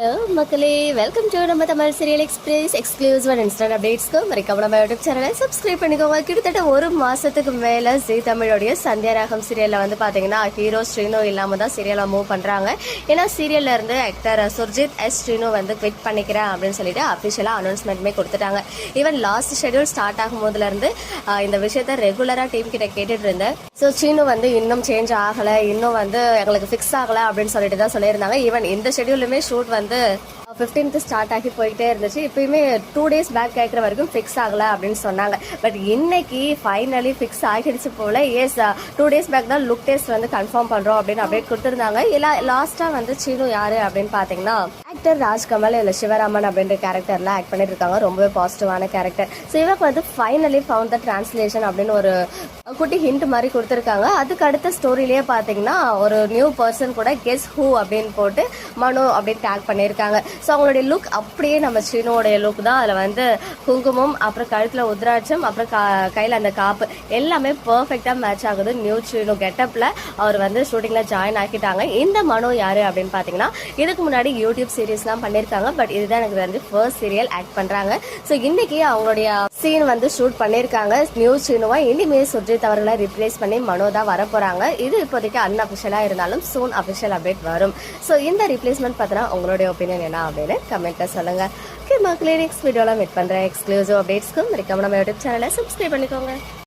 Hello மக்களே welcome to நம்ம Tamil serial express exclusive and instant அப்டேட்ஸ்க்கு மறக்காம நம்ம யூடியூப் சேனலை சப்ஸ்கிரைப் பண்ணிக்கோங்க. கிட்டத்தட்ட ஒரு மாசத்துக்கு மேல ஜி தமிழோடைய சந்தியா ராகம் சீரியல்ல வந்து பாத்தீங்கன்னா ஹீரோ ஸ்ரீனோ இல்லாம தான் சீரியலை மூவ் பண்றாங்க. ஏன்னா சீரியல்ல இருந்து ஆக்டர் சுர்ஜித் எஸ் ஸ்ரீனோ வந்து குவிட் பண்ணிக்கிறேன் அப்படின்னு சொல்லிட்டு அபிஷியலா அனௌன்ஸ்மெண்ட்மே கொடுத்துட்டாங்க. ஈவன் லாஸ்ட் ஷெட்யூல் ஸ்டார்ட் ஆகும் போதுல இருந்து இந்த விஷயத்த ரெகுலரா டீம் கிட்ட கேட்டுட்டு இருந்தேன். ஸோ சீனு வந்து இன்னும் சேஞ்ச் ஆகலை இன்னும் வந்து எங்களுக்கு ஃபிக்ஸ் ஆகலை அப்படின்னு சொல்லிட்டு தான் சொல்லியிருந்தாங்க. ஈவன் இந்த ஷெட்யூலுமே ஷூட் வந்து ஃபிஃப்டீன்த் ஸ்டார்ட் ஆகி போயிட்டே இருந்துச்சு. இப்பயுமே டூ டேஸ் பேக் கேட்குற வரைக்கும் ஃபிக்ஸ் ஆகல அப்படின்னு சொன்னாங்க. பட் இன்னைக்கு ஃபைனலி ஃபிக்ஸ் ஆகிடுச்சு போல. எஸ் டூ டேஸ் பேக் தான் லுக் டெஸ்ட் வந்து கன்ஃபார்ம் பண்ணுறோம் அப்படின்னு அப்டேட் கொடுத்துருந்தாங்க. இல்லை லாஸ்ட்டாக வந்து சீனு யாரு அப்படின்னு பார்த்தீங்கன்னா ஆக்டர் ராஜ்கமல் இல்லை சிவராமன் அப்படின்ற கேரக்டரில் ஆக்ட் பண்ணிட்டு இருக்காங்க ரொம்பவே பாசிட்டிவான கேரக்டர் ஸோ இவருக்கு வந்து ஃபைனலி ஃபவுண்ட் த டிரான்ஸ்லேஷன் அப்படின்னு ஒரு குட்டி ஹிண்ட் மாதிரி கொடுத்துருக்காங்க. அதுக்கு அடுத்த ஸ்டோரியிலேயே பார்த்தீங்கன்னா ஒரு நியூ பர்சன் கூட கெஸ் ஹூ அப்படின்னு போட்டு மனு அப்படின்னு டேக் பண்ணியிருக்காங்க. ஸோ அவங்களுடைய லுக் அப்படியே நம்ம சீனுவோடைய லுக் தான். அதில் வந்து குங்குமம் அப்புறம் கழுத்தில் உத்ராட்சம் அப்புறம் கா கையில் அந்த காப்பு எல்லாமே பர்ஃபெக்டாக மேட்ச் ஆகுது நியூ சீனு கெட்டப்பில் அவர் வந்து ஷூட்டிங்கில் ஜாயின் ஆக்கிட்டாங்க. இந்த மனு யார் அப்படின்னு பார்த்தீங்கன்னா இதுக்கு முன்னாடி யூடியூப் சீரியஸ்லாம் பண்ணியிருக்காங்க பட் இதுதான் எனக்கு வந்து ஃபர்ஸ்ட் சீரியல் ஆக்ட் பண்ணுறாங்க ஸோ இன்னைக்கு அவங்களுடைய சீன் வந்து ஷூட் பண்ணியிருக்காங்க நியூ சீனுவா இனிமேல் சுர்ஜித் அவர்களை ரிப்ளேஸ் பண்ணி மனோ தான் வர போகிறாங்க இது இப்போதைக்கு அன்அஃபிஷியலாக இருந்தாலும் சூன் அஃபிஷியல் அப்டேட் வரும். ஸோ இந்த ரிப்ளேஸ்மெண்ட் பார்த்தீங்கன்னா உங்களுடைய ஒப்பீனியன் என்ன அப்படின்னு கமெண்ட்டில் சொல்லுங்க. ஓகே மக்களே நெக்ஸ்ட் வீடியோவில் மீட் பண்ணுறேன் எக்ஸ்க்ளூசிவ் அப்டேட்ஸ்க்கு மறக்காம நம்ம யூடியூப் சேனலை சப்ஸ்கிரைப் பண்ணிக்கோங்க.